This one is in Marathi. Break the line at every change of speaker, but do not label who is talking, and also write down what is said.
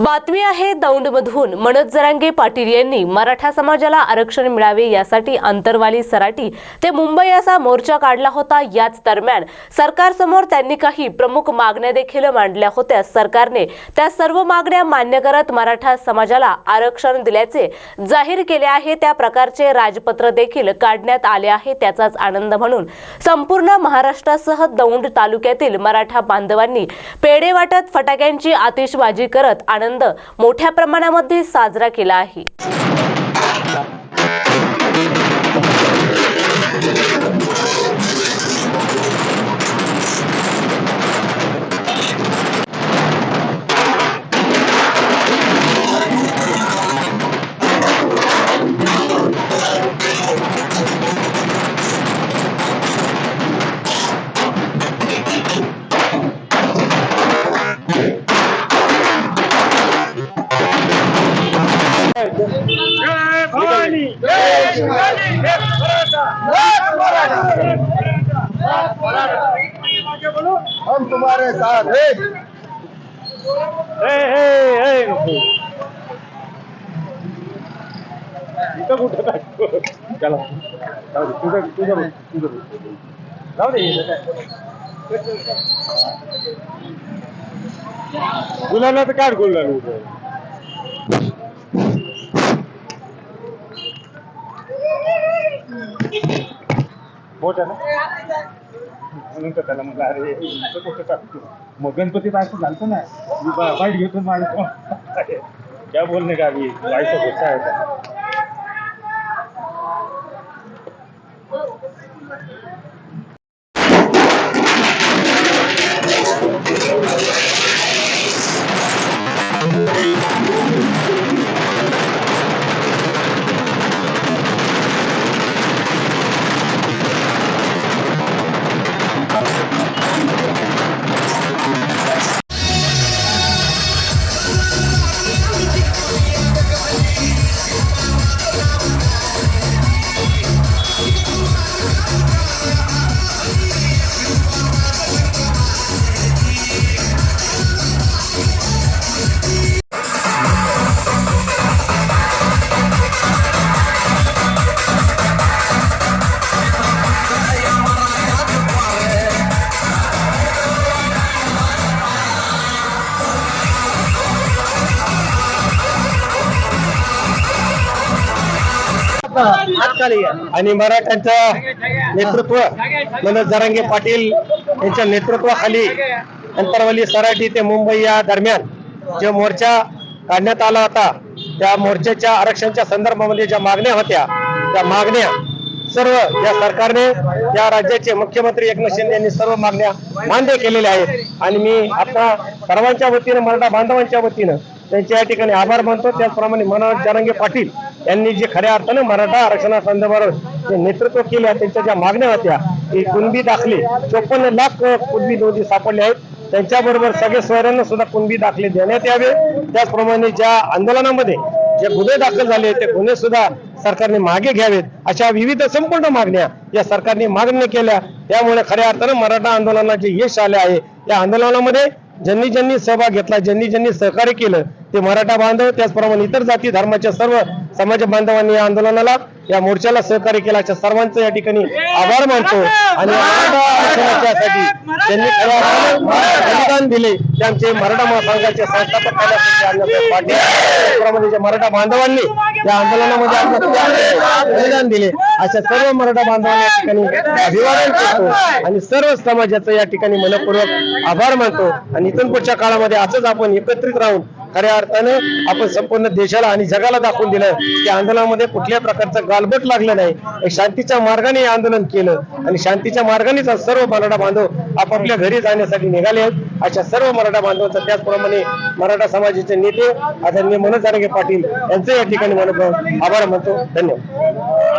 बातमी आहे दौंडमधून. मनोज जरांगे पाटील यांनी मराठा समाजाला आरक्षण मिळावे यासाठी अंतरवाली सराटी ते मुंबई असा मोर्चा काढला होता. याच दरम्यान सरकारसमोर त्यांनी काही प्रमुख मागण्या देखील मांडल्या होत्या. सरकारने त्या सर्व मागण्या मान्य करत मराठा समाजाला आरक्षण दिल्याचे जाहीर केले आहे. त्या प्रकारचे राजपत्र देखील काढण्यात आले आहे. त्याचाच आनंद म्हणून संपूर्ण महाराष्ट्रासह दौंड तालुक्यातील मराठा बांधवांनी पेढे वाटत फटाक्यांची आतिषबाजी करत आनंद मोठ्या प्रमाणामध्ये साजरा केला आहे.
हम तुम्हारे साथ हैं
हे हे हे नको इथं कुठं टाकतो चला जाऊ दे तुझं तुझं बघ, तुझं बघ. जाऊ दे इथं काय. गुलाला तर काढ गुलाल मोठा ना? म्हणून तर त्याला म्हणलं अरे इथं कुठं टाकतो मग गणपती बायको घालतो ना मी बा- बाईट घेतो माझं काय बोलणे का अभी बाईचा गुस्सा आहे का
आणि मराठ्यांचं नेतृत्व मनोज जरांगे पाटील यांच्या नेतृत्वाखाली अंतरवली सराठी ते मुंबई या दरम्यान जे मोर्चा काढण्यात आला होता त्या मोर्चाच्या आरक्षणच्या संदर्भामध्ये ज्या मागण्या होत्या त्या मागण्या सर्व या सरकारने या राज्याचे मुख्यमंत्री एकनाथ शिंदे यांनी सर्व मागण्या मान्य केलेल्या आहेत. आणि मी आता सर्वांच्या वतीनं मराठा बांधवांच्या वतीनं त्यांच्या या ठिकाणी आभार मानतो. त्याचप्रमाणे मनोज जरांगे पाटील यांनी जे खऱ्या अर्थानं मराठा आरक्षणासंदर्भात जे नेतृत्व केलं त्यांच्या ज्या मागण्या होत्या ती कुणबी दाखले. चोपन्न लाख कुणबी नोंदी सापडल्या आहेत. त्यांच्याबरोबर सगळे शहरांना सुद्धा कुणबी दाखले देण्यात यावे. त्याचप्रमाणे ज्या आंदोलनामध्ये जे गुन्हे दाखल झाले ते गुन्हे सुद्धा सरकारने मागे घ्यावेत. अशा विविध संपूर्ण मागण्या या सरकारने मागण्या केल्या. त्यामुळे खऱ्या अर्थानं मराठा आंदोलनाला जे यश आले आहे या आंदोलनामध्ये ज्यांनी ज्यांनी सहभाग घेतला ज्यांनी ज्यांनी सहकार्य केलं ते मराठा बांधव त्याचप्रमाणे इतर जाती धर्माच्या सर्व समाज बांधवांनी या आंदोलनाला या मोर्चाला सहकार्य केल्याच्या सर्वांचं या ठिकाणी आभार मानतो. आणि त्यांनी मराठा बलिदान दिले. ते आमचे मराठा महासंघाचे संस्थापक अण्णासाहेब पाटील त्याचप्रमाणे मराठा बांधवांनी या आंदोलनामध्ये आपलं बलिदान दिले. अशा सर्व मराठा बांधवांना या ठिकाणी अभिवादन करतो. आणि सर्व समाजाचं या ठिकाणी मनपूर्वक आभार मानतो. आणि इथून पुढच्या काळामध्ये असंच आपण एकत्रित राहून खऱ्या अर्थाने आपण संपूर्ण देशाला आणि जगाला दाखवून दिलं की आंदोलनामध्ये कुठल्या प्रकारचं गालबोट लागलं नाही. एक शांतीच्या मार्गाने आंदोलन केलं आणि शांतीच्या मार्गानेच सर्व मराठा बांधव आपापल्या घरी जाण्यासाठी निघाले आहेत. अशा सर्व मराठा बांधवांचा त्याचप्रमाणे मराठा समाजाचे नेते आदरणीय मनोज जारंगे पाटील यांचं या ठिकाणी मनोभाव. आभार मानतो. धन्यवाद.